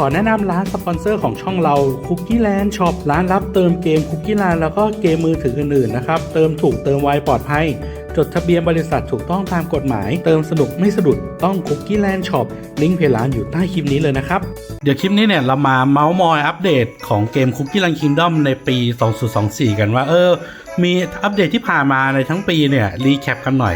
ขอแนะนำร้านสปอนเซอร์ของช่องเรา Cookie Land Shop ร้านรับเติมเกม Cookie Land แล้วก็เกมมือถืออื่นๆนะครับ เติมถูกเติมไวปลอดภัย จดทะเบียนบริษัทถูกต้องตามกฎหมาย เติมสนุกไม่สะดุดต้อง Cookie Land Shop ลิงก์เพจร้านอยู่ใต้คลิปนี้เลยนะครับ เดี๋ยวคลิปนี้เนี่ยเรามาเมาส์มอยอัปเดตของเกม Cookie Land Kingdom ในปี 2024 กันว่าเออ มีอัปเดตที่ผ่านมาในทั้งปีเนี่ยรีแคปกันหน่อย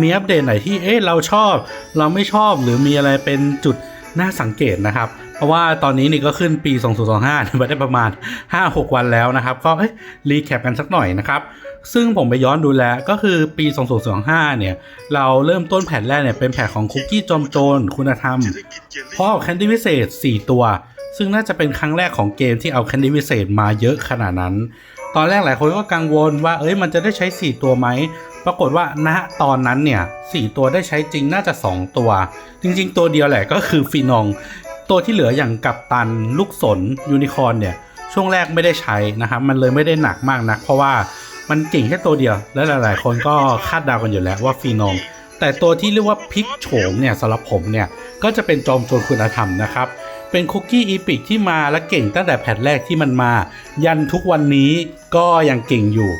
มีอัปเดตไหนที่เอ๊ะเราชอบ เราไม่ชอบหรือมีอะไรเป็นจุดน่าสังเกตนะครับ เพราะว่าตอนนี้นี่ก็ขึ้นปี 2025มาได้ประมาณ 5-6 วันแล้วนะครับ ก็รีแคปกันสักหน่อยนะครับซึ่งผมไปย้อนดูแล้วก็คือปี 2025 เนี่ย เราเริ่มต้นแผ่นแรกเนี่ย เป็นแผ่นของคุกกี้จอมโจรคุณธรรมพราะเอแคนดี้พิเศษ 4 ตัว ซึ่งน่าจะเป็นครั้งแรกของเกมที่เอาแคนดี้พิเศษมาเยอะขนาดนั้น ตอนแรกหลายคนก็กังวลว่าเอ้ยมันจะได้ใช้ 4 ตัวไหม ปรากฏว่าณตอนนั้นเนี่ย 4 ตัวได้ใช้จริงน่าจะ 2 ตัว จริง ๆ ตัวเดียวแหละก็คือฟีนอง ตัวที่เหลืออย่างกับตันลูกสนยูนิคอร์นเนี่ยช่วงแรกไม่ได้ใช้นะครับมันเลยไม่ได้หนักมากนัก เพราะว่ามันเก่งแค่ตัวเดียว และหลาย ๆ คนก็คาดเดากันอยู่แล้วว่าฟีนองแต่ตัวที่เรียกว่าพิกโฉมเนี่ยสำหรับผมเนี่ยก็จะเป็นจอมโจรคุณธรรมนะครับเป็นคุกกี้อีพิกที่มาและเก่งตั้งแต่แพทแรกที่มันมา ยันทุกวันนี้ก็ยังเก่งอยู่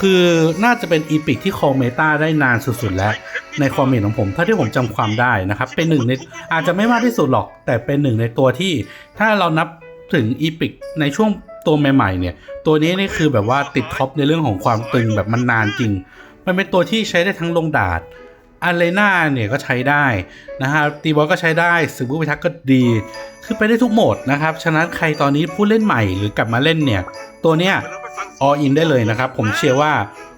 คือน่าจะเป็นอีพิกที่คอเมตาได้นานสุดๆแล้ว ในคอมเมนต์ของผมเท่าที่ผมจำความได้นะครับ เป็นหนึ่งในอาจจะไม่มากที่สุดหรอก แต่เป็นหนึ่งในตัวที่ ถ้าเรานับถึงอีพิกในช่วงตัวใหม่ ๆ เนี่ย ตัวนี้นี่คือแบบว่าติดท็อปในเรื่องของความตึงแบบมันนานจริง มันเป็นตัวที่ใช้ได้ทั้งลงดาดอารีนาเนี่ยก็ใช้ได้นะฮะตีบอลก็ใช้ได้สืบผู้พิทักษ์ก็ดี คือไปได้ทุกโหมดนะครับ ฉะนั้นใครตอนนี้ผู้เล่นใหม่หรือกลับมาเล่นเนี่ย ตัวเนี้ยออินได้เลยนะครับ ผมเชื่อว่า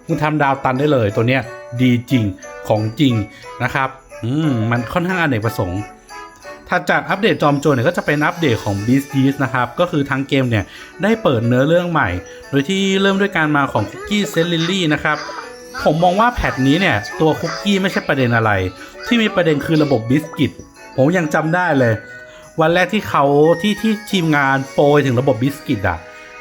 คุณทำดาวตันได้เลยตัวเนี้ยดีจริง ของจริงนะครับอืมมันค่อนข้างอเนกประสงค์ถัดจากอัปเดตจอมโจรเนี่ยก็จะเป็นอัปเดตของ Beast y e a s นะครับ ก็คือทางเกมเนี่ย ได้เปิดเนื้อเรื่องใหม่ โดยที่เริ่มด้วยการมาของคุกกี้เซนลิลลี่นะครับ ผมมองว่าแพทนี้เนี่ย ตัวคุกกี้ไม่ใช่ประเด็นอะไร ที่มีประเด็นคือระบบบิสกิต ผมยังจำได้เลย วันแรกที่เขาที่ที่ทีมงานโปรยถึงระบบบิสกิตอะ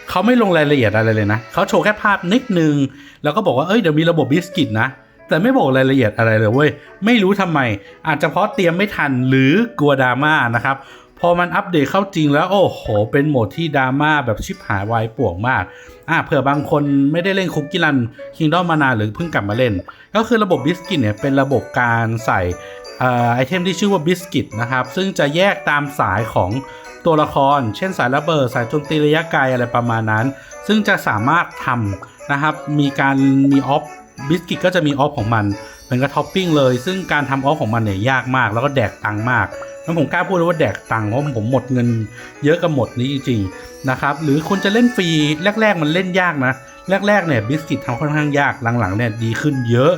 เขาไม่ลงรายละเอียดอะไรเลยนะเขาโชว์แค่ภาพนิดนึง แล้วก็บอกว่าเอ้ยเดี๋ยวมีระบบบิสกิตนะ แต่ไม่บอกรายละเอียดอะไรเลยเว้ย ไม่รู้ทำไม อาจจะเพราะเตรียมไม่ทันหรือกลัวดราม่านะครับ พอมันอัปเดตเข้าจริงแล้วโอ้โห เป็นโหมดที่ดราม่าแบบชิบหายวายป่วงมาก อ่าเผื่อบางคนไม่ได้เล่นคุกกี้รันคิงดอมมานานหรือเพิ่งกลับมาเล่น ก็คือระบบบิสกิตเนี่ยเป็นระบบการใส่เอ่อไอเทมที่ชื่อว่าบิสกิตนะครับ ซึ่งจะแยกตามสายของตัวละคร เช่นสายระเบิด สายโจมตีระยะไกลอะไรประมาณนั้น ซึ่งจะสามารถทำนะครับ มีการมีออฟ บิสกิตก็จะมีออฟของมันเป็นกระท็อปปิ้งเลย ซึ่งการทำออฟของมันเนี่ยยากมาก แล้วก็แดกตังมากแล้วผมกล้าพูดเลยว่าแดกตังค์เพราะผมหมดเงินเยอะกับหมดนี้จริงๆนะครับหรือคุณจะเล่นฟรีแรก ๆ มันเล่นยากนะ แรกๆเนี่ยบิสกิตทำค่อนข้างยากหลังๆเนี่ยดีขึ้นเยอะ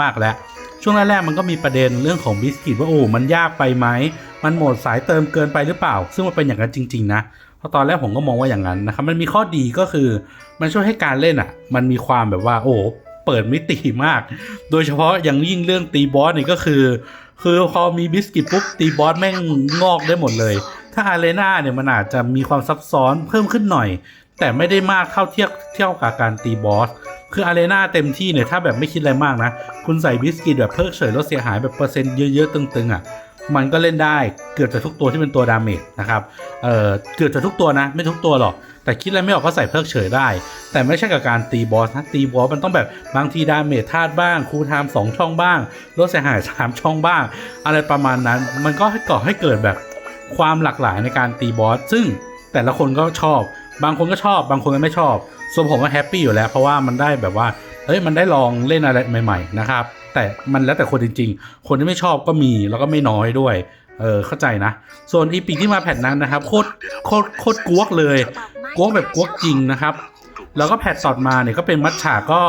มากๆแล้ว ช่วงแรกๆมันก็มีประเด็นเรื่องของบิสกิตว่าโอ้มันยากไปไหมมันหมดสายเติมเกินไปหรือเปล่า ซึ่งมันเป็นอย่างนั้นจริง ๆ นะเพราะตอนแรกผมก็มองว่าอย่างนั้นนะครับ มันมีข้อดีก็คือ มันช่วยให้การเล่นอะ มันมีความแบบว่า โอ้ เปิดมิติมาก โดยเฉพาะอย่างยิ่งเรื่องตีบอสนี่ก็คือ คือพอมีบิสกิตปุ๊บตีบอสแม่งงอกได้หมดเลย ถ้าอารีนาเนี่ยมันอาจจะมีความซับซ้อนเพิ่มขึ้นหน่อย แต่ไม่ได้มากเท่าเทียบเทียบกับการตีบอสคืออารีนาเต็มที่เนี่ยถ้าแบบไม่คิดอะไรมากนะ คุณใส่บิสกิตแบบเพิกเฉยลดเสียหายแบบเปอร์เซ็นต์เยอะๆตึงๆอะ มันก็เล่นได้เกือบจะทุกตัวที่เป็นตัวดาเมจนะครับเอ่อเกือบจะทุกตัวนะ ไม่ทุกตัวหรอก แต่คิดอะไรไม่ออกก็ใส่เพิกเฉยได้ แต่ไม่ใช่กับการตีบอสนะตีบอสมันต้องแบบบางทีดาเมจธาตุบ้างคูลไทม์สองช่องบ้างลดเสียหายสามช่องบ้าง อะไรประมาณนั้น มันก็ให้ก่อให้เกิดแบบความหลากหลายในการตีบอสซึ่งแต่ละคนก็ชอบ บางคนก็ชอบ บางคนก็ไม่ชอบ ส่วนผมก็แฮปปี้อยู่แล้ว เพราะว่ามันได้แบบว่า เอ้ย มันได้ลองเล่นอะไรใหม่ ๆ นะครับ แต่มันแล้วแต่คนจริง ๆ คนที่ไม่ชอบก็มีแล้วก็ไม่น้อยด้วย เออเข้าใจนะ ส่วนอีปีที่มาแพทนั้นนะครับโคตรโคตรโคตรกวกเลยกวกแบบกวกจริงนะครับแล้วก็แพทต่อมาเนี่ยก็เป็นมัชฉาก็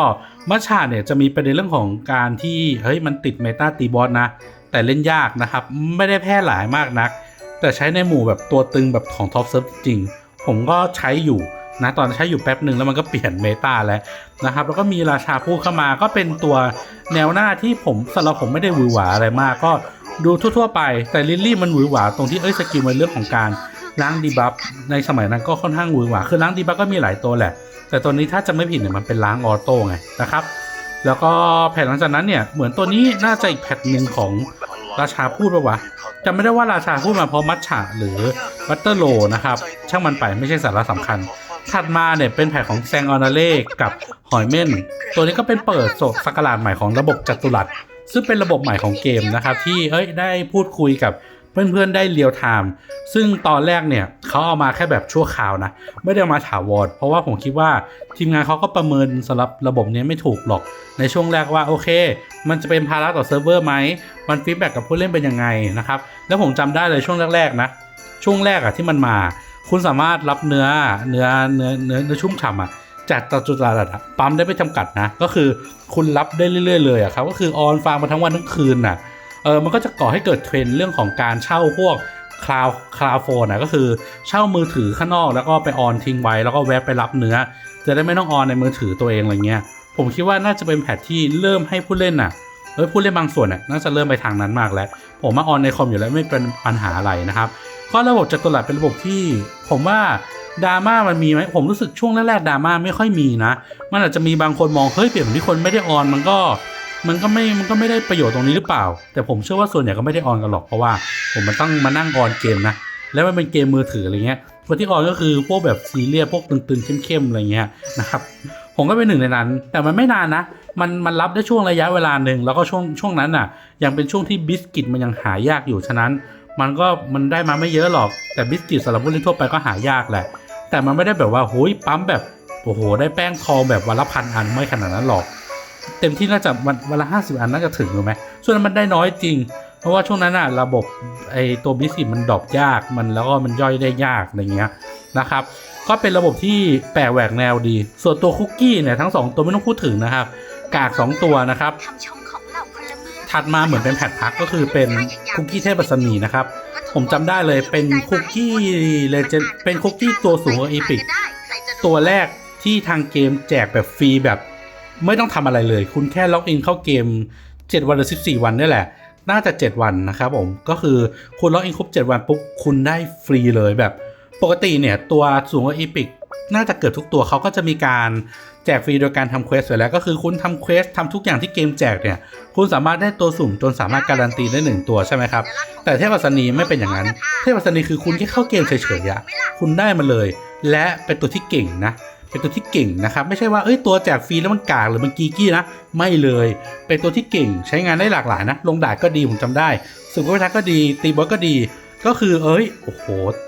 มัชฉาเนี่ยจะมีประเด็นเรื่องของการที่เฮ้ยมันติดเมตาตีบอสนะ แต่เล่นยากนะครับ ไม่ได้แพร่หลายมากนัก แต่ใช้ในหมู่แบบตัวตึงแบบของท็อปเซิร์ฟจริง ผมก็ใช้อยู่ นะตอนใช้อยู่แป๊บหนึ่งแล้วมันก็เปลี่ยนเมตาแล้วนะครับ แล้วก็มีราชาผู้เข้ามาก็เป็นตัวแนวหน้าที่ผมสำหรับผมไม่ได้หวือหวาอะไรมาก ก็ดูทั่วๆไปแต่ลิลลี่มันหวือหวาตรงที่เอ้ยสกิลมันเรื่องของการล้างดีบัฟในสมัยนั้นก็ค่อนข้างหวือหวาคือล้างดีบัฟก็มีหลายตัวแหละ แต่ตัวนี้ถ้าจะไม่ผิดเนี่ยมันเป็นล้างออโต้ไงนะครับแล้วก็แผ่นหลังจากนั้นเนี่ยเหมือนตัวนี้น่าจะอีกแพทหนึ่งของราชาพูดปะวะจำไม่ได้ว่าราชาพูดมาเพราะมัทฉะหรือบัตเตอร์โลนะครับ ช่างมันไปไม่ใช่สาระสำคัญ ถัดมาเนี่ยเป็นแผนของแซงออนาเล่กับหอยเม่น ตัวนี้ก็เป็นเปิดโศกสกราชใหม่ของระบบจัตุรัส ซึ่งเป็นระบบใหม่ของเกมนะครับ ที่เอ้ยได้พูดคุยกับเพื่อนๆได้เรียลไทม์ซึ่งตอนแรกเนี่ยเขาเอามาแค่แบบชั่วคราวนะ ไม่ได้ามาถาวรเพราะว่าผมคิดว่าทีมงานเขาก็ประเมินสำหรับระบบนี้ไม่ถูกหรอก ในช่วงแรกว่าโอเค มันจะเป็นภาระต่อเซิร์ฟเวอร์ไหมมันฟีดแบ็กกับผู้เล่นเป็นยังไงนะครับ แล้วผมจำได้เลยช่วงแรกๆนะ ช่วงแรกอะที่มันมา คุณสามารถรับเนื้อเนื้อเนื้อเนื้อเนื้อชุ่มฉ่ำอะจากตจุฬาลัดอะปั๊มได้ไม่จำกัดนะ ก็คือคุณรับได้เรื่อยๆเลยอะครับ ก็คือออนฟาร์มมาทั้งวันทั้งคืนน่ะเออมันก็จะก่อให้เกิดเทรนเรื่องของการเช่าพวกคลาวคลาวโฟนนะก็คือเช่ามือถือข้างนอกแล้วก็ไปออนทิ้งไว้แล้วก็แวะไปรับเนื้อ จะได้ไม่ต้องออนในมือถือตัวเองอะไรเงี้ย ผมคิดว่าน่าจะเป็นแพทที่เริ่มให้ผู้เล่นน่ะเอ้ยผู้เล่นบางส่วนน่ะน่าจะเริ่มไปทางนั้นมากแล้ว ผมมาออนในคอมอยู่แล้วไม่เป็นปัญหาอะไรนะครับ ก็ระบบจัตุรัสเป็นระบบที่ ผมว่าดราม่ามันมีไหมผมรู้สึกช่วงแรกๆดราม่าไม่ค่อยมีนะ มันอาจจะมีบางคนมองเฮ้ยเปลี่ยนที่คนไม่ได้ออนมันก็มันก็ไม่มันก็ไม่ได้ประโยชน์ตรงนี้หรือเปล่า แต่ผมเชื่อว่าส่วนใหญ่ก็ไม่ได้ออนกันหรอกเพราะว่า ผมมันต้องมานั่งออนเกมนะแล้วมันเป็นเกมมือถืออะไรเงี้ยคนที่ออนก็คือพวกแบบซีเรียสพวกตึงๆเข้มๆอะไรเงี้ยนะครับผมก็เป็นหนึ่งในนั้น แต่มันไม่นานนะ มันมันรับได้ช่วงระยะเวลาหนึ่งแล้วก็ช่วงช่วงนั้นน่ะ ยังเป็นช่วงที่บิสกิตมันยังหายากอยู่ฉะนั้น มันก็มันได้มาไม่เยอะหรอก แต่บิสกิตสำหรับผู้เล่นทั่วไปก็หายากแหละ แต่มันไม่ได้แบบว่าโหยปั๊มแบบโอ้โห ได้แป้งทองแบบวันละพันอันไม่ขนาดนั้นหรอก เต็มที่น่าจะวันวันละห้าสิบอันน่าจะถึงหรือไหมส่วนมันได้น้อยจริง เพราะว่าช่วงนั้นอะระบบไอตัวบิสกิตมันดรอปยากมันแล้วก็มันย่อยได้ยากอะไรเงี้ยนะครับก็เป็นระบบที่แปลกแหวกแนวดี ส่วนตัวคุกกี้เนี่ยทั้งสองตัวไม่ต้องพูดถึงนะครับ กาก 2 ตัวนะครับ ถัดมาเหมือนเป็นแพทพักก็คือเป็นคุกกี้เทพบัสมีนะครับ ผมจำได้เลยเป็นคุกกี้เลเจนเป็นคุกกี้ตัวสูงกว่าอีพิกตัวแรกที่ทางเกมแจกแบบฟรีแบบ ไม่ต้องทำอะไรเลย คุณแค่ล็อกอินเข้าเกม 7 วันหรือ 14 วันนี่แหละ น่าจะ 7 วันนะครับผมก็คือคุณล็อกอินครบ 7 วันปุ๊บคุณได้ฟรีเลยแบบ ปกติเนี่ยตัวสูงกว่าอีพิกน่าจะเกิดทุกตัวเขาก็จะมีการ แจกฟรีโดยการทำเควสไว้แล้วก็คือคุณทำเควสทำทุกอย่างที่เกมแจกเนี่ย คุณสามารถได้ตัวสุ่มจนสามารถการันตีได้หนึ่งตัวใช่ไหมครับ แต่เทพอัศนีไม่เป็นอย่างนั้น เทพอัศนีคือคุณแค่เข้าเกมเฉยๆอะคุณได้มาเลย และเป็นตัวที่เก่งนะ เป็นตัวที่เก่งนะครับไม่ใช่ว่าเอ้ยตัวแจกฟรีแล้วมันกากหรือมันกีกี้นะ ไม่เลย เป็นตัวที่เก่งใช้งานได้หลากหลายนะ ลงดาดก็ดีผมจำได้สุขวิทักษ์ก็ดี ตีบอสก็ดี ก็คือเอ้ยโอ้โห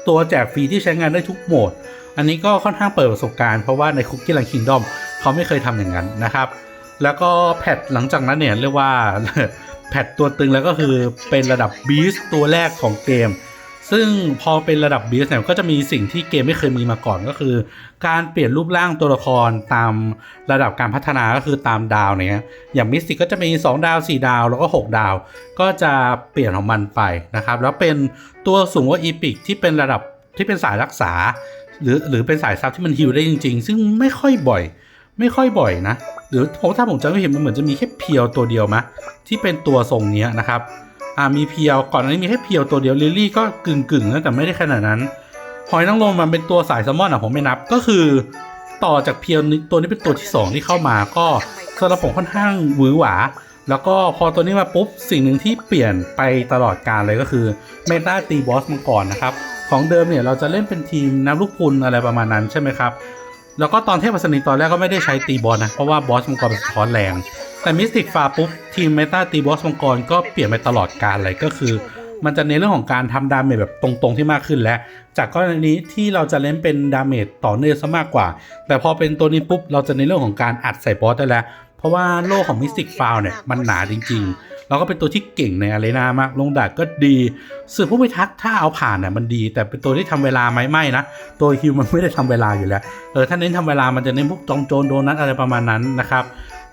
ตัวแจกฟรีที่ใช้งานได้ทุกโหมด อันนี้ก็ค่อนข้างเปิดประสบการณ์เพราะว่าในคุกกี้ n ังคิงดอม เขาไม่เคยทำอย่างนั้นนะครับ แล้วก็แพทหลังจากนั้นเนี่ยเรียกว่าแพทตัวตึงแล้วก็คือเป็นระดับบีสตัวแรกของเกม ซึ่งพอเป็นระดับบีสเนี่ยก็จะมีสิ่งที่เกมไม่เคยมีมาก่อนก็คือ การเปลี่ยนรูปร่างตัวละครตามระดับการพัฒนาก็คือตามดาวเนี่ยอย่างมิสติกก็จะมี 2 ดาว 4 ดาวแล้วก็ 6 ดาว ก็จะเปลี่ยนของมันไปนะครับแล้วเป็นตัวสูงกว่าอีพิกที่เป็นระดับที่เป็นสายรักษา หรือหรือเป็นสายซับที่มันฮิลได้จริง ๆ ซึ่งไม่ค่อยบ่อย ไม่ค่อยบ่อยนะ หรือผมถ้าผมจำไม่ผิดมันเหมือนจะมีแค่เพียวตัวเดียวมะที่เป็นตัวทรงเนี้ยนะครับอ่ามีเพียวก่อนหน้านี้มีแค่เพียวตัวเดียวลิลลี่ก็กึ่งกึ่งๆนะแต่ไม่ได้ขนาดนั้นหอยนางรมมันเป็นตัวสายแซลมอนอะผมไม่นับก็คือ ต่อจากเพียวตัวนี้เป็นตัวที่สองที่เข้ามาก็สำหรับผมค่อนข้างหวือหวา แล้วก็พอตัวนี้มาปุ๊บสิ่งหนึ่งที่เปลี่ยนไปตลอดการเลยก็คือเมตาตีบอสมาก่อนนะครับของเดิมเนี่ยเราจะเล่นเป็นทีมน้ำลูกพุนอะไรประมาณนั้นใช่ไหมครับ แล้วก็ตอนเทพอัศนีตอนแรกก็ไม่ได้ใช้ตีบอสนะ เพราะว่าบอสมังกรเป็นสะท้อนแรง แต่มิสติกฟาปุ๊บ ทีมเมตาตีบอสมังกรก็เปลี่ยนไปตลอดการเลยก็คือ มันจะในนเรื่องของการทำดาเมจแบบตรงๆที่มากขึ้นแล้ว จากกรณีที่เราจะเล่นเป็นดาเมจต่อเนื่องซะมากกว่า แต่พอเป็นตัวนี้ปุ๊บเราจะในเรื่องของการอัดใส่บอสได้แล้ว เพราะว่าโลกของมิสติกฟาวเนี่ยมันหนาจริง ๆ แล้วก็เป็นตัวที่เก่งในอารีนามาก ลงดาดก็ดีสื่อผู้พิทักษ์ถ้าเอาผ่านเนี่ยมันดี แต่เป็นตัวที่ทำเวลาไหมไม่นะ ตัวฮิวมันไม่ได้ทำเวลาอยู่แล้ว เออถ้าเน้นทำเวลามันจะเน้นพวกจองโจรโดนัทอะไรประมาณนั้นนะครับ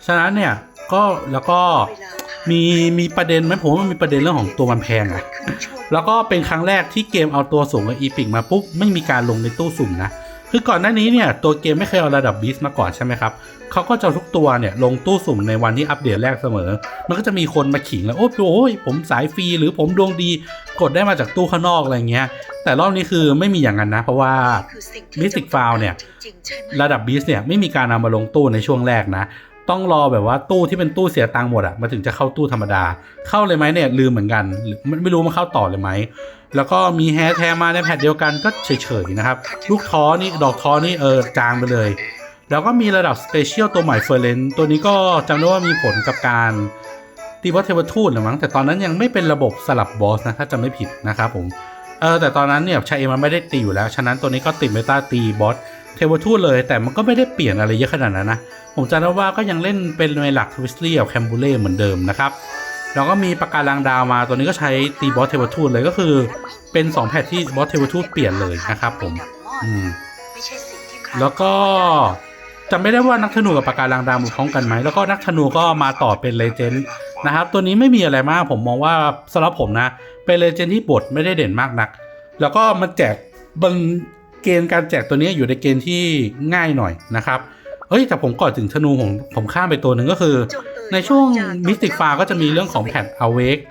ฉะนั้นเนี่ยก็แล้วก็มีมีประเด็นไหมผมว่ามันมีประเด็นเรื่องของตัวมันแพงอะแล้วก็เป็นครั้งแรกที่เกมเอาตัวสูงกับอีพิกมาปุ๊บไม่มีการลงในตู้สุ่มนะ คือก่อนหน้านี้เนี่ยตัวเกมไม่เคยเอาระดับบีสมาก่อนใช่ไหมครับเขาก็จะทุกตัวเนี่ยลงตู้สุ่มในวันที่อัปเดตแรกเสมอ มันก็จะมีคนมาขิงแล้วโอ้โหผมสายฟรีหรือผมดวงดีกดได้มาจากตู้ข้างนอกอะไรเงี้ย แต่รอบนี้คือไม่มีอย่างนั้นนะ เพราะว่า Mystic Fowl เนี่ยระดับบีสเนี่ยไม่มีการนำมาลงตู้ในช่วงแรกนะต้องรอแบบว่าตู้ที่เป็นตู้เสียตังค์หมดอะมาถึงจะเข้าตู้ธรรมดา เข้าเลยไหมเนี่ยลืมเหมือนกันหรือไม่รู้มันเข้าต่อเลยไหม แล้วก็มีแฮร์แทมาในแพทเดียวกันก็เฉยๆนะครับ ลูกท้อนี่ดอกท้อนี่เออจางไปเลย แล้วก็มีระดับสเปเชียลตัวใหม่เฟอร์เรนตัวนี้ก็จำได้ว่ามีผลกับการตีบอสเทวทูตหรือมั้งแต่ตอนนั้นยังไม่เป็นระบบสลับบอสนะถ้าจำไม่ผิดนะครับผมเออแต่ตอนนั้นเนี่ยชาเอมันไม่ได้ตีอยู่แล้ว ฉะนั้นตัวนี้ก็ติดเมตาตีบอสเทวทูตเลย แต่มันก็ไม่ได้เปลี่ยนอะไรเยอะขนาดนั้นนะผมจำได้ว่าก็ยังเล่นเป็นในหลักทวิสลี่กับแคมบูเล่เหมือนเดิมนะครับ แล้วก็มีปากการังดาวมา ตัวนี้ก็ใช้ตีบอสเทวทูตเลยก็คือ เป็น2แพทที่บอสเทวทูตเปลี่ยนเลยนะครับผมอืมแล้วก็จำไม่ได้ว่านักธนูกับปากการังดาวมาพร้อมกันไหมแล้วก็นักธนูก็มาต่อเป็นเลเจนด์นะครับ ตัวนี้ไม่มีอะไรมากผมมองว่าสำหรับผมนะ เป็นเลเจนด์ที่บทไม่ได้เด่นมากนัก แล้วก็มันแจกบางเกณฑ์การแจกตัวนี้อยู่ในเกณฑ์ที่ง่ายหน่อยนะครับเอ้ยแต่ผมก่อนถึงธนูผมผมข้ามไปตัวหนึ่งก็คือ ในช่วงมิสติกฟาก็จะมีเรื่องของแพท Awake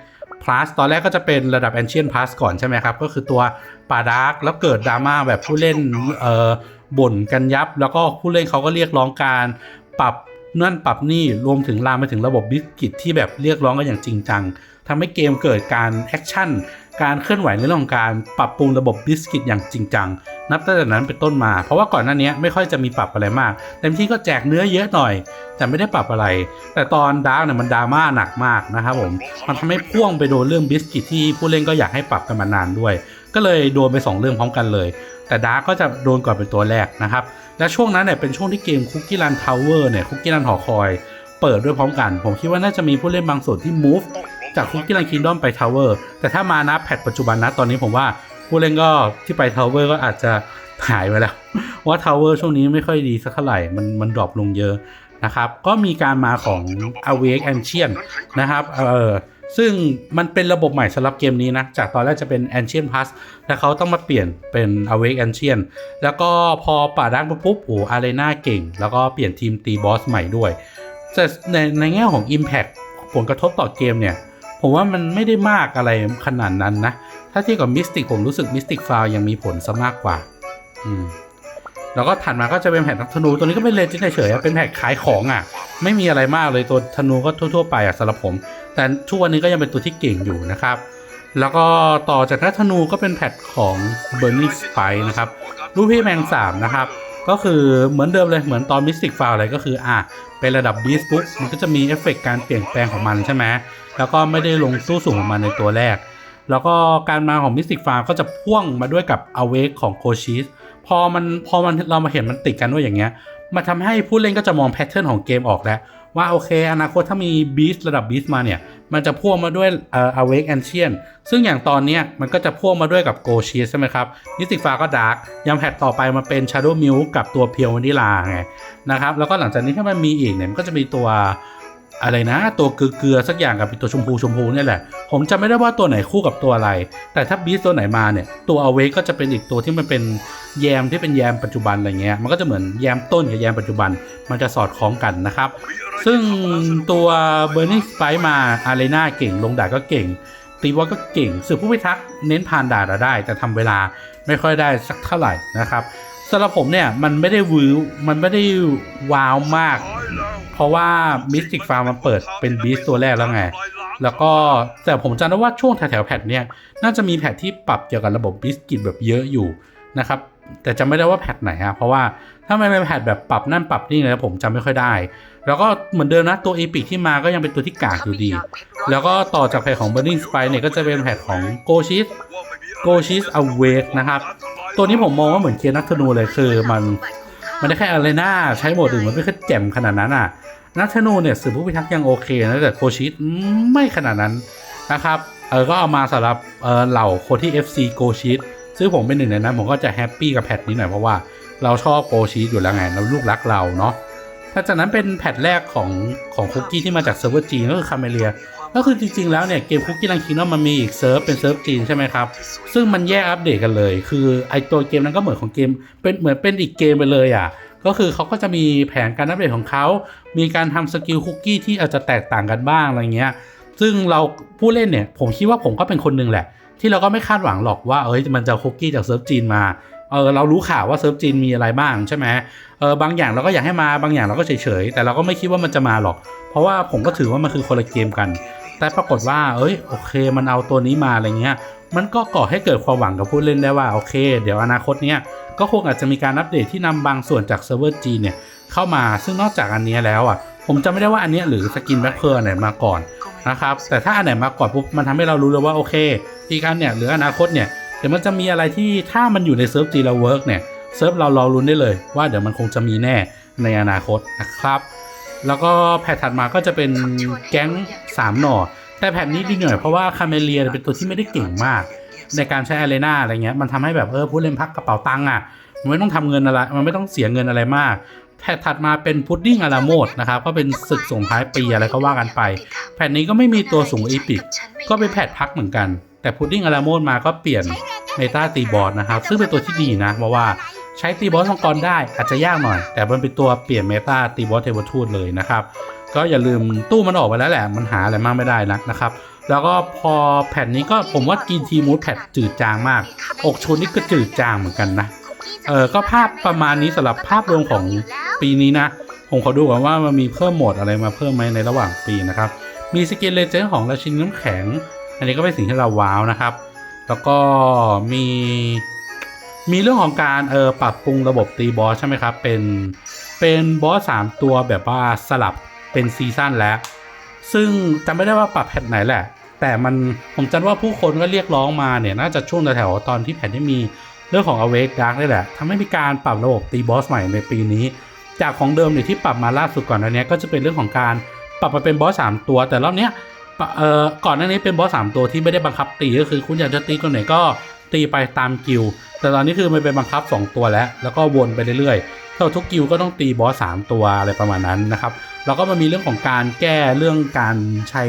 Plus ตอนแรกก็จะเป็นระดับ Ancient Plus ก่อนใช่ไหมครับ ก็คือตัวปาดาร์กแล้วเกิดดราม่าแบบผู้เล่นเอ่อบ่นกันยับ แล้วก็ผู้เล่นเขาก็เรียกร้องการปรับนั่นปรับนี่รวมถึงลามไปถึงระบบบิสกิตที่แบบเรียกร้องกันอย่างจริงจังทำให้เกมเกิดการแอคชั่นการเคลื่อนไหวในเรื่องของการปรับปรุงระบบบิสกิตอย่างจริงจัง นับตั้งแต่นั้นเป็นต้นมา เพราะว่าก่อนหน้านี้ไม่ค่อยจะมีปรับอะไรมากเต็มที่ก็แจกเนื้อเยอะหน่อย แต่ไม่ได้ปรับอะไร แต่ตอนดาร์กเนี่ยมันดราม่าหนักมากนะครับผมมันทำให้พ่วงไปโดนเรื่องบิสกิตที่ผู้เล่นก็อยากให้ปรับกันมานานด้วย ก็เลยโดนไป 2 เรื่องพร้อมกันเลย แต่ดาร์กก็จะโดนก่อนเป็นตัวแรกนะครับและช่วงนั้นเนี่ยเป็นช่วงที่เกมคุกกี้รันทาวเวอร์เนี่ยคุกกี้รันหอคอย เปิดด้วยพร้อมกัน ผมคิดว่าน่าจะมีผู้เล่นบางส่วนที่ move จากคุกกี้รันคิงดอมไปทาวเวอร์แต่ถ้ามานะแพทปัจจุบันนะตอนนี้ผมว่า ผู้เล่นก็ที่ไปทาวเวอร์ก็อาจจะหายไปแล้ว ว่าทาวเวอร์ช่วงนี้ไม่ค่อยดีสักเท่าไหร่ มันมันดรอปลงเยอะนะครับ ก็มีการมาของ Awake Ancient นะครับเออซึ่งมันเป็นระบบใหม่สำหรับเกมนี้นะ จากตอนแรกจะเป็น Ancient Plus แล้วเขาต้องมาเปลี่ยนเป็น Awake Ancient แล้วก็พอป่าดักปุ๊บโอ้อารีนาเก่ง แล้วก็เปลี่ยนทีมตีบอสใหม่ด้วย แต่ในในแง่ของ Impact ผลกระทบต่อเกมเนี่ย ผมว่ามันไม่ได้มากอะไรขนาดนั้นนะ ถ้าเทียบกับมิสติกผมรู้สึกมิสติกฟาวยังมีผลซะมากกว่า อืมแล้วก็ถัดมาก็จะเป็นแผ่นนักธนูตัวนี้ก็เป็นเลนจินเฉยๆเป็นแผ่นขายของอะ ไม่มีอะไรมากเลยตัวธนูก็ทั่ว ๆ ไปอะสำหรับผม แต่ทุกวันนี้ก็ยังเป็นตัวที่เก่งอยู่นะครับ แล้วก็ต่อจากนักธนูก็เป็นแพทของ Burning Spike นะครับรูปพี่แมงสามนะครับ ก็คือเหมือนเดิมเลยเหมือนตอนมิสติกฟาวอะไรก็คืออะเป็นระดับบีสปุ๊บมันก็จะมีเอฟเฟกต์การเปลี่ยนแปลงของมันใช่ไหมแล้วก็ไม่ได้ลงสู้สูงของมันในตัวแรก แล้วก็การมาของมิสติกฟาร์ก็จะพ่วงมาด้วยกับ Awake ของโคชิสพอมันพอมันเรามาเห็นมันติดกันด้วยอย่างเงี้ยมันทำให้ผู้เล่นก็จะมองแพทเทิร์นของเกมออกแล้ว ว่าโอเค อนาคตถ้ามีบีสระดับบีสมาเนี่ย มันจะพ่วงมาด้วยเอ่อ Awake Ancient ซึ่งอย่างตอนเนี้ยมันก็จะพ่วงมาด้วยกับ g o s h i ใช่ไหมครับมิสติกฟาก็ดาร์กยังแพทต่อไปมาเป็น Shadow m i l กับตัวเพียววานิลาไงนะครับ แล้วก็หลังจากนี้ถ้ามันมีอีกเนี่ย มันก็จะมีตัว อะไรนะ ตัวเกลือสักอย่างกับตัวชมพูชมพูเนี่ยแหละ ผมจำไม่ได้ว่าตัวไหนคู่กับตัวอะไร แต่ถ้าบีสตัวไหนมาเนี่ย ตัวอเวก็จะเป็นอีกตัวที่มันเป็นแยมที่เป็นแยมปัจจุบันอะไรเงี้ย มันก็จะเหมือนแยมต้นกับแยมปัจจุบัน มันจะสอดคล้องกันนะครับ ซึ่งตัว Burning Spike มาอารีนาเก่ง ลงดาก็เก่ง ตีบอลก็เก่ง สืบผู้พิทักษ์เน้นผ่านด่าได้ แต่ทำเวลาไม่ค่อยได้สักเท่าไหร่นะครับ สำหรับผมเนี่ยมันไม่ได้วื้มันไม่ได้ว้าวมาก เพราะว่า Mystic Farm มันเปิดเป็นบีสตัวแรกแล้วไง แล้วก็แต่ผมจำได้ว่าช่วงแถวๆแพทเนี่ยน่าจะมีแพทที่ปรับเกี่ยวกับระบบบิสกิตแบบเยอะอยู่นะครับแต่จำไม่ได้ว่าแพทไหนฮะเพราะว่าถ้าไม่เป็นแพทแบบปรับนั่นปรับนี่เลยผมจำไม่ค่อยได้ แล้วก็เหมือนเดิมนะตัวเอพิกที่มาก็ยังเป็นตัวที่กากอยู่ดี แล้วก็ต่อจากแพทของ Burning Spike เนี่ยก็จะเป็นแพทของ g o s h i s g o s h i s Awake นะครับ ตัวนี้ผมมองว่าเหมือนเกียร์นักธนูเลยคือมันมันได้แค่อะไรหน้าใช้โหมดอื่นมันไม่ค่อยแจ่มขนาดนั้นอะ นักธนูเนี่ยสืบผู้พิทักษ์ยังโอเคนะแต่โคชิตไม่ขนาดนั้นนะครับเออก็เอามาสำหรับเออเหล่าคนที่ FC โกชิตซึ่งผมเป็นหนึ่งในนั้นผมก็จะแฮปปี้กับแพทนี้หน่อยเพราะว่าเราชอบโกชิตอยู่แล้วไงเราลูกรักเราเนาะ ถ้าจากนั้นเป็นแพทแรกของของคุกกี้ที่มาจากเซิร์ฟเวอร์จีนก็คือคาเมเลียก็คือจริงๆแล้วเนี่ยเกมคุกกี้รังคิงมันมีอีกเซิร์ฟเป็นเซิร์ฟจีนใช่ไหมครับ ซึ่งมันแยกอัปเดตกันเลย คือไอตัวเกมนั้นก็เหมือนของเกมเป็นเหมือนเป็นอีกเกมไปเลยอะก็คือเขาก็จะมีแผนการอัปเดตของเขา มีการทำสกิลคุกกี้ที่อาจจะแตกต่างกันบ้างอะไรเงี้ย ซึ่งเราผู้เล่นเนี่ยผมคิดว่าผมก็เป็นคนหนึ่งแหละ ที่เราก็ไม่คาดหวังหรอกว่าเอ้ยมันจะคุกกี้จากเซิร์ฟจีนมา เออเรารู้ข่าวว่าเซิร์ฟจีนมีอะไรบ้างใช่ไหมเออบางอย่างเราก็อยากให้มาบางอย่างเราก็เฉยๆแต่เราก็ไม่คิดว่ามันจะมาหรอก เพราะว่าผมก็ถือว่ามันคือคนละเกมกัน แต่ปรากฏว่า เอ้ยโอเคมันเอาตัวนี้มาอะไรเงี้ยมันก็ก่อให้เกิดความหวังกับผู้เล่นได้ว่าโอเค เดี๋ยวอนาคตเนี้ยก็คงอาจจะมีการอัปเดตที่นำบางส่วนจากเซิร์ฟเวอร์จีนเนี่ยเข้ามาซึ่งนอกจากอันนี้แล้วอะผมจำไม่ได้ว่าอันนี้หรือสกินแบ็คเพอร์ไหนมาก่อนนะครับแต่ถ้าอันไหนมาก่อนปุ๊บมันทำให้เรารู้เลยว่าโอเค อีกอันเนี่ยหรืออนาคตเนี่ย เดี๋ยวมันจะมีอะไรที่ถ้ามันอยู่ในเซิร์ฟจีเราเวิร์กเนี่ยเซิร์ฟเรารอรุ้นได้เลยว่าเดี๋ยวมันคงจะมีแน่ในอนาคตนะครับ แล้วก็แพทถัดมาก็จะเป็นแก๊งสามหน่อ แต่แผ่นนี้ดีหน่อยเพราะว่าคาเมเลียเป็นตัวที่ไม่ได้เก่งมาก ในการใช้อารีนาอะไรเงี้ยมันทำให้แบบเออผู้เล่นพักกระเป๋าตังค์อะมันไม่ต้องทำเงินอะไรมันไม่ต้องเสียเงินอะไรมากแพทถัดมาเป็นพุดดิ้งอาราโมดนะครับก็เป็นศึกส่งท้ายปีอะไรก็ว่ากันไปแผ่นนี้ก็ไม่มีตัวสูงอีพิกก็เป็นแพทพักเหมือนกัน แต่พุดดิ้งอาราโมดมาก็เปลี่ยน เมตาตีบอสนะครับ ซึ่งเป็นตัวที่ดีนะเพราะว่าใช้ตีบอสมังกรได้อาจจะยากหน่อย แต่มันเป็นตัวเปลี่ยนเมตาตีบอสเทวทูตเลยนะครับ ก็อย่าลืมตู้มันออกไปแล้วแหละ มันหาอะไรมากไม่ได้นักนะครับ แล้วก็พอแผ่นนี้ก็ผมว่ากินทีมูดแผ่นจืดจางมาก อกชุดนี่ก็จืดจางเหมือนกันนะ เออก็ภาพประมาณนี้สำหรับภาพรวมของปีนี้นะ ผมขอดูก่อนว่ามันมีเพิ่มโหมดอะไรมาเพิ่มไหมในระหว่างปีนะครับ มีสกินเลเจนด์ของราชินีน้ำแข็ง อันนี้ก็เป็นสิ่งที่เราว้าวนะครับ แล้วก็มีมีเรื่องของการเออปรับปรุงระบบตีบอสใช่ไหมครับ เป็นเป็นบอสสามตัวแบบว่าสลับเป็นซีซั่นแล้ว ซึ่งจำไม่ได้ว่าปรับแพทไหนแหละ แต่มันผมจำว่าผู้คนก็เรียกร้องมาเนี่ย น่าจะช่วงแถวตอนที่แผ่นที่มีเรื่องของ Awake Dark นี่แหละทำให้มีการปรับระบบตีบอสใหม่ในปีนี้ จากของเดิมเนี่ยที่ปรับมาล่าสุดก่อนอันเนี้ยก็จะเป็นเรื่องของการปรับมาเป็นบอสสามตัว แต่รอบเนี้ย เอ่อก่อนหน้านี้เป็นบอสสามตัวที่ไม่ได้บังคับตีก็คือคุณอยากจะตีตัวไหนก็ตีไปตามกิลแต่ตอนนี้คือมันเป็นบังคับ 2 ตัวแล้ว แล้วก็วนไปเรื่อยๆเราทุกกิลก็ต้องตีบอสสามตัวอะไรประมาณนั้นนะครับแล้วก็มันมีเรื่องของการแก้เรื่องการใช้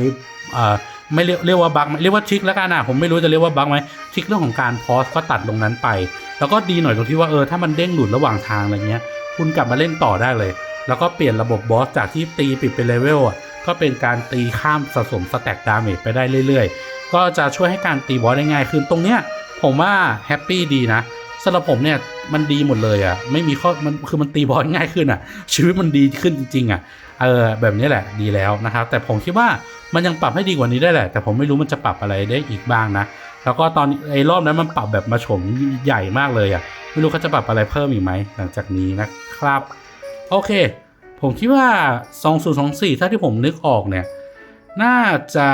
เอ่อไม่เรียกเรียกว่าบั๊กไหมเรียกว่าทริคแล้วกันนะผมไม่รู้จะเรียกว่าบั๊กไหมทริคเรื่องของการพอสก็ตัดลงนั้นไป แล้วก็ดีหน่อยตรงที่ว่าเออถ้ามันเด้งหลุดระหว่างทางอะไรเงี้ย คุณกลับมาเล่นต่อได้เลย แล้วก็เปลี่ยนระบบบอสจากที่ตีปิดเป็นเลเวลอะ ก็เป็นการตีข้ามสะสมสแต็กดาเมจไปได้เรื่อยๆ ก็จะช่วยให้การตีบอสได้ง่ายขึ้นตรงเนี้ยผมว่าแฮปปี้ดีนะสำหรับผมเนี่ยมันดีหมดเลยอะไม่มีข้อมันคือมันตีบอสง่ายขึ้นอะ ชีวิตมันดีขึ้นจริง ๆอะเออแบบนี้แหละดีแล้วนะครับแต่ผมคิดว่ามันยังปรับให้ดีกว่านี้ได้แหละ แต่ผมไม่รู้มันจะปรับอะไรได้อีกบ้างนะแล้วก็ตอนไอ้รอบนั้นมันปรับแบบมาโฉมใหญ่มากเลยอะไม่รู้เขาจะปรับอะไรเพิ่มอีกไหมหลังจากนี้นะครับ โอเค ผมคิดว่า 2024 ถ้าที่ผมนึกออกเนี่ย น่าจะ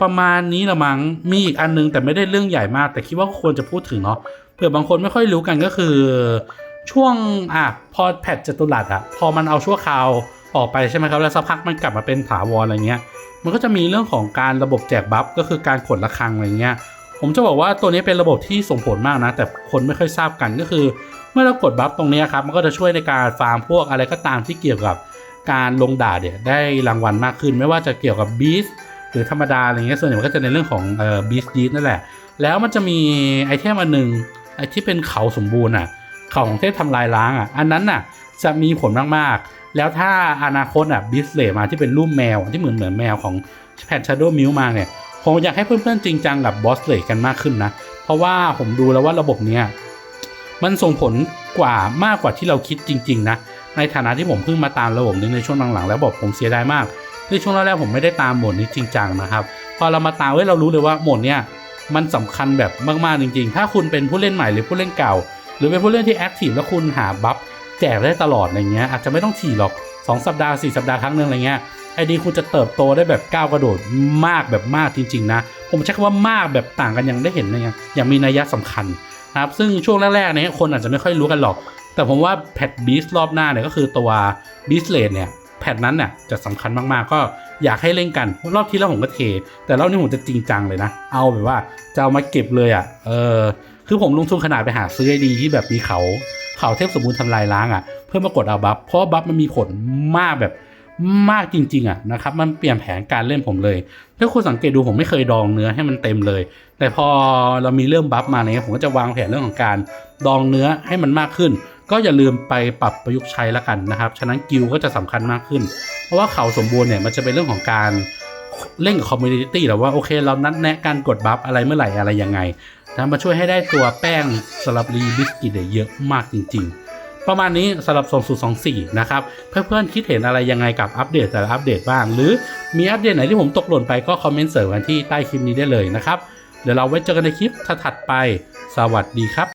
ประมาณนี้ละมั้ง มีอีกอันนึงแต่ไม่ได้เรื่องใหญ่มาก แต่คิดว่าควรจะพูดถึงเนาะ เผื่อบางคนไม่ค่อยรู้กันก็คือ ช่วงอะพอแพทจตุรัสอะพอมันเอาชั่วคราวออกไปใช่ไหมครับ แล้วสักพักมันกลับมาเป็นถาวรอะไรเงี้ย มันก็จะมีเรื่องของการระบบแจกบัฟก็คือการขนระฆังอะไรเงี้ย ผมจะบอกว่าตัวนี้เป็นระบบที่ส่งผลมากนะ แต่คนไม่ค่อยทราบกันก็คือ เมื่อเรากดบัฟตรงนี้ครับมันก็จะช่วยในการฟาร์มพวกอะไรก็ตามที่เกี่ยวกับการลงด่าเนี่ยได้รางวัลมากขึ้น ไม่ว่าจะเกี่ยวกับบีสหรือธรรมดาอะไรเงี้ยส่วนใหญ่มันก็จะในเรื่องของเอ่อบีสดีนั่นแหละ แล้วมันจะมีไอเทมอันหนึ่งไอที่เป็นเขาสมบูรณ์อะเขาของเทพทำลายล้างอะอันนั้นน่ะจะมีผลมากๆ แล้วถ้าอนาคตอะบิสเลมาที่เป็นรูปแมวที่เหมือนเหมือนแมวของแพนชาร์โดมิวมาเนี่ยผมอยากให้เพื่อนๆจริงจังกับบอสเลกันมากขึ้นนะ เพราะว่าผมดูแล้วว่าระบบเนี้ย มันส่งผลกว่ามากกว่าที่เราคิดจริง ๆ นะ ในฐานะที่ผมเพิ่งมาตามระบบนี้ในช่วงหลังๆแล้วบอกผมเสียดายมากในช่วงแรกๆผมไม่ได้ตามโหมดนี้จริงจังนะครับ พอเรามาตามเว้ยเรารู้เลยว่าโหมดเนี้ยมันสำคัญแบบมากๆจริง ๆ ถ้าคุณเป็นผู้เล่นใหม่หรือผู้เล่นเก่า หรือเป็นผู้เล่นที่แอคทีฟแล้วคุณหาบัฟแจกได้ตลอดอะไรเงี้ยอาจจะไม่ต้องถี่หรอก 2 สัปดาห์ 4 สัปดาห์ครั้งหนึงอะไรเงี้ยไอดีคุณจะเติบโตได้แบบก้าวกระโดดมากแบบมากจริง ๆ นะ ผมใช้คำว่ามากแบบต่างกันยังได้เห็นเลยยังอย่างมีนัยยะสำคัญ นะครับซึ่งช่วงแรกๆเนี้ยคนอาจจะไม่ค่อยรู้กันหรอก แต่ผมว่าแพทบีสรอบหน้าเนี่ยก็คือตัวบีสเลนเนี่ยแพทนั้นเนี่ยจะสำคัญมากๆ ก็อยากให้เล่นกัน รอบที่แล้วผมก็เท แต่รอบนี้ผมจะจริงจังเลยนะ เอาแบบว่าจะเอามาเก็บเลยอะเออคือผมลงทุนขนาดไปหาซื้อดีที่แบบมีเขาเขาเทพสมบูรณ์ทำลายล้างอะเพื่อมากดเอาบัฟเพราะบัฟมันมีผลมากแบบ มากจริงๆอะนะครับ มันเปลี่ยนแผนการเล่นผมเลย ถ้าคุณสังเกตดูผมไม่เคยดองเนื้อให้มันเต็มเลย แต่พอเรามีเรื่องบัฟมาเนี่ยผมก็จะวางแผนเรื่องของการดองเนื้อให้มันมากขึ้น ก็อย่าลืมไปปรับประยุกต์ใช้ล้วกันนะครับ ฉะนั้นกิลก็จะสำคัญมากขึ้น เพราะว่าเขาสมบูรณ์เนี่ยมันจะเป็นเรื่องของการเล่นกับคอมมูนิตี้หรือว่าโอเค เรานัดแนะการกดบัฟอะไรเมื่อไหร่อะไรยังไงนะมาช่วยให้ได้ตัวแป้งสำหรับรีบิสกิตเยอะมากจริง ๆ ประมาณนี้สำหรับ2024นะครับเพื่อนๆคิดเห็นอะไรยังไงกับอัปเดตแต่ละอัปเดตบ้าง หรือมีอัปเดตไหนที่ผมตกหล่นไปก็คอมเมนต์เสริมกันที่ใต้คลิปนี้ได้เลยนะครับเดี๋ยวเราไว้เจอกันในคลิปถัดไป สวัสดีครับ